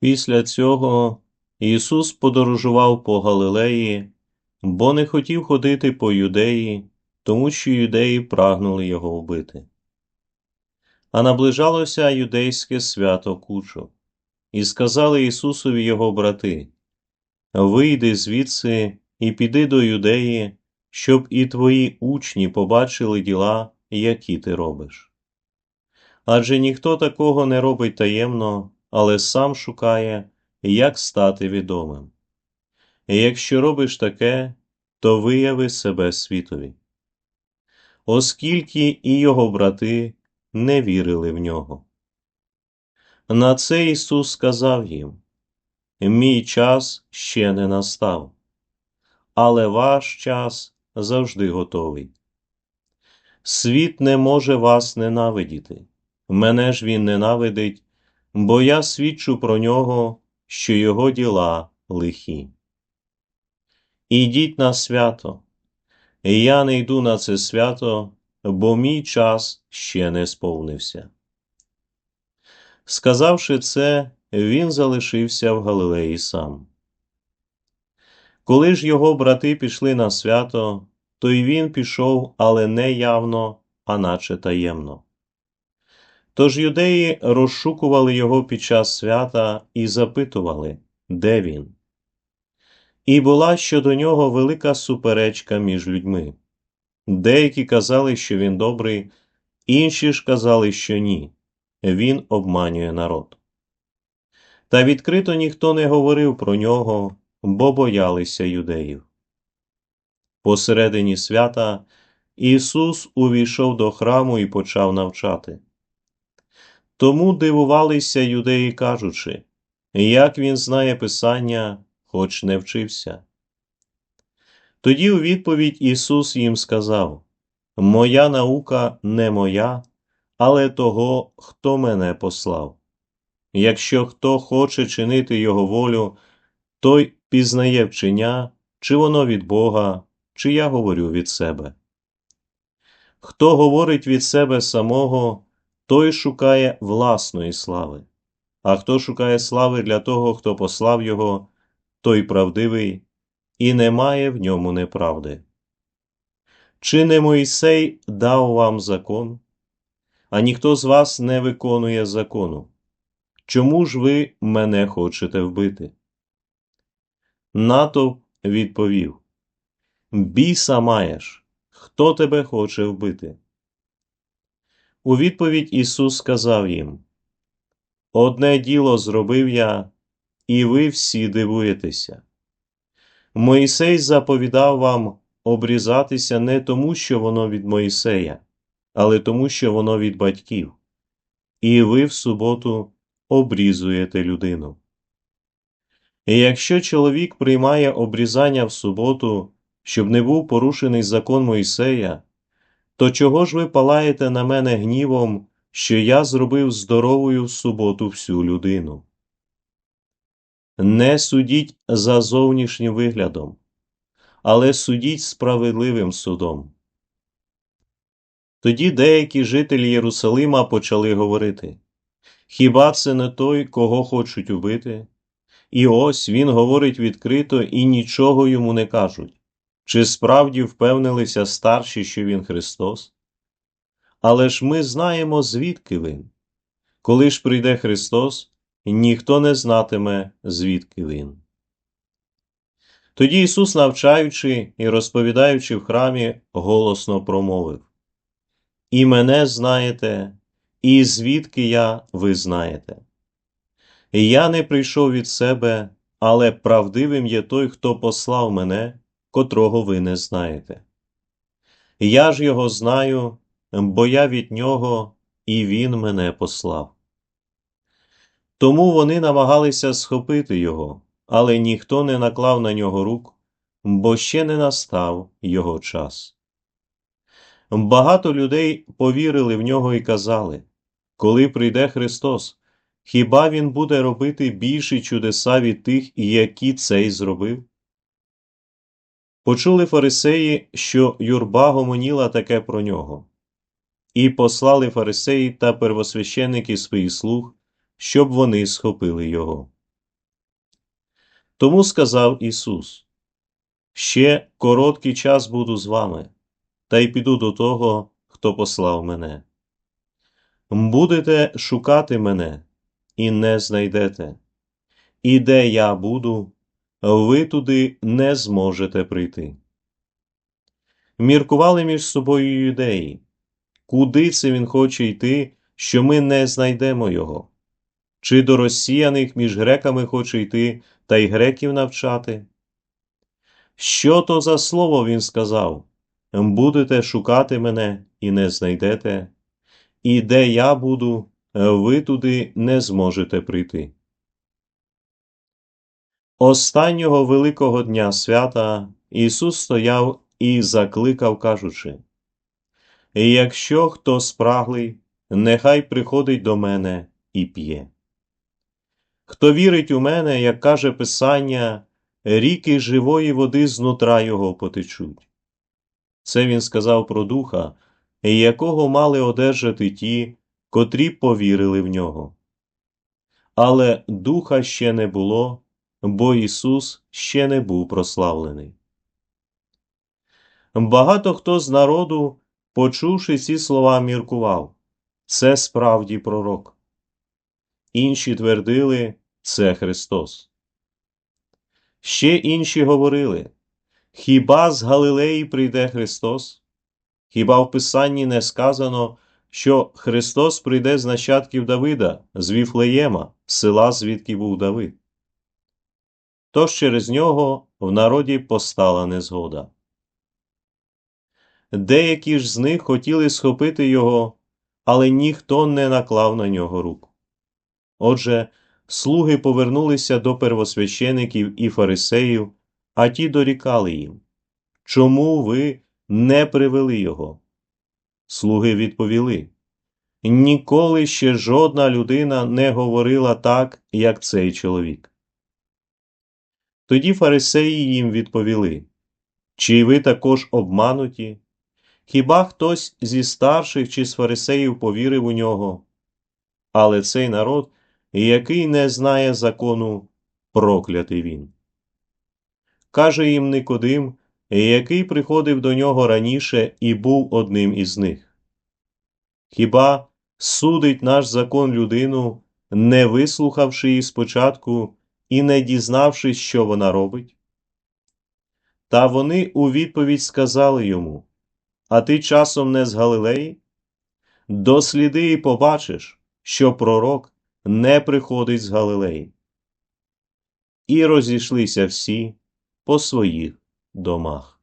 Після цього Ісус подорожував по Галилеї, бо не хотів ходити по юдеї, тому що юдеї прагнули його вбити. А наближалося юдейське свято Кучу, і сказали Ісусові його брати: Вийди звідси і піди до юдеї, щоб і твої учні побачили діла, які ти робиш. Адже ніхто такого не робить таємно, але сам шукає, як стати відомим. І якщо робиш таке, то вияви себе світові. Оскільки і його брати не вірили в нього. На це Ісус сказав їм: Мій час ще не настав, але ваш час завжди готовий. Світ не може вас ненавидіти, мене ж він ненавидить, бо я свідчу про нього, що його діла лихі. Ідіть на свято, я не йду на це свято, бо мій час ще не сповнився. Сказавши це, він залишився в Галилеї сам. Коли ж його брати пішли на свято, то й він пішов, але не явно, а наче таємно. Тож юдеї розшукували його під час свята і запитували, де він. І була щодо нього велика суперечка між людьми. Деякі казали, що він добрий, інші ж казали, що ні, він обманює народ. Та відкрито ніхто не говорив про нього, бо боялися юдеїв. Посередині свята Ісус увійшов до храму і почав навчати. Тому дивувалися юдеї, кажучи, як він знає Писання, хоч не вчився. Тоді у відповідь Ісус їм сказав: Моя наука не моя, але того, хто мене послав. Якщо хто хоче чинити Його волю, той пізнає вчення, чи воно від Бога, чи я говорю від себе. Хто говорить від себе самого, той шукає власної слави, а хто шукає слави для того, хто послав його, той правдивий, і немає в ньому неправди. Чи не Мойсей дав вам закон, а ніхто з вас не виконує закону? Чому ж ви мене хочете вбити? Натовп відповів Біса маєш, хто тебе хоче вбити? У відповідь Ісус сказав їм Одне діло зробив я, і ви всі дивуєтеся. Моїсей заповідав вам обрізатися не тому, що воно від Моїсея, але тому, що воно від батьків, і ви в суботу обрізуєте людину. І якщо чоловік приймає обрізання в суботу, щоб не був порушений закон Мойсея, то чого ж ви палаєте на мене гнівом, що я зробив здоровою в суботу всю людину? Не судіть за зовнішнім виглядом, але судіть справедливим судом. Тоді деякі жителі Єрусалима почали говорити Хіба це не той, кого хочуть убити? І ось він говорить відкрито і нічого йому не кажуть. Чи справді впевнилися старші, що він Христос? Але ж ми знаємо, звідки він. Коли ж прийде Христос, ніхто не знатиме, звідки він. Тоді Ісус, навчаючи і розповідаючи в храмі, голосно промовив І мене знаєте, і звідки я ви знаєте. Я не прийшов від себе, але правдивим є той, хто послав мене, котрого ви не знаєте. Я ж його знаю, бо я від нього, і він мене послав. Тому вони намагалися схопити його, але ніхто не наклав на нього рук, бо ще не настав його час. Багато людей повірили в нього і казали коли прийде Христос, хіба Він буде робити більші чудеса від тих, які цей зробив? Почули фарисеї, що юрба гомоніла таке про нього, і послали фарисеї та первосвященники своїх слуг, щоб вони схопили його. Тому сказав Ісус: Ще короткий час буду з вами, та й піду до того, хто послав мене. Будете шукати мене і не знайдете, і де я буду, ви туди не зможете прийти. Міркували між собою юдеї, куди це він хоче йти, що ми не знайдемо його? Чи до розсіяних між греками хоче йти та й греків навчати? Що то за слово він сказав? Будете шукати мене і не знайдете, і де я буду, ви туди не зможете прийти. Останнього великого дня свята Ісус стояв і закликав, кажучи: Якщо хто спраглий, нехай приходить до мене і п'є. Хто вірить у мене, як каже Писання, ріки живої води знутра його потечуть. Це він сказав про духа, якого мали одержати ті, котрі повірили в нього. Але духа ще не було, бо Ісус ще не був прославлений. Багато хто з народу, почувши ці слова, міркував це справді пророк. Інші твердили це Христос. Ще інші говорили Хіба з Галилеї прийде Христос? Хіба в Писанні не сказано, що Христос прийде з нащадків Давида, з Віфлеєма, села, звідки був Давид? Тож через нього в народі постала незгода. Деякі ж з них хотіли схопити його, але ніхто не наклав на нього руку. Отже, слуги повернулися до первосвящеників і фарисеїв, а ті дорікали їм Чому ви не привели його? Слуги відповіли Ніколи ще жодна людина не говорила так, як цей чоловік. Тоді фарисеї їм відповіли Чи ви також обмануті? Хіба хтось зі старших чи з фарисеїв повірив у нього? Але цей народ, який не знає закону, проклятий він. Каже їм Никодим, який приходив до нього раніше і був одним із них. Хіба судить наш закон людину, не вислухавши її спочатку і не дізнавшись, що вона робить? Та вони у відповідь сказали йому А ти часом не з Галилеї? Досліди і побачиш, що пророк не приходить з Галилеї. І розійшлися всі по своїх домах.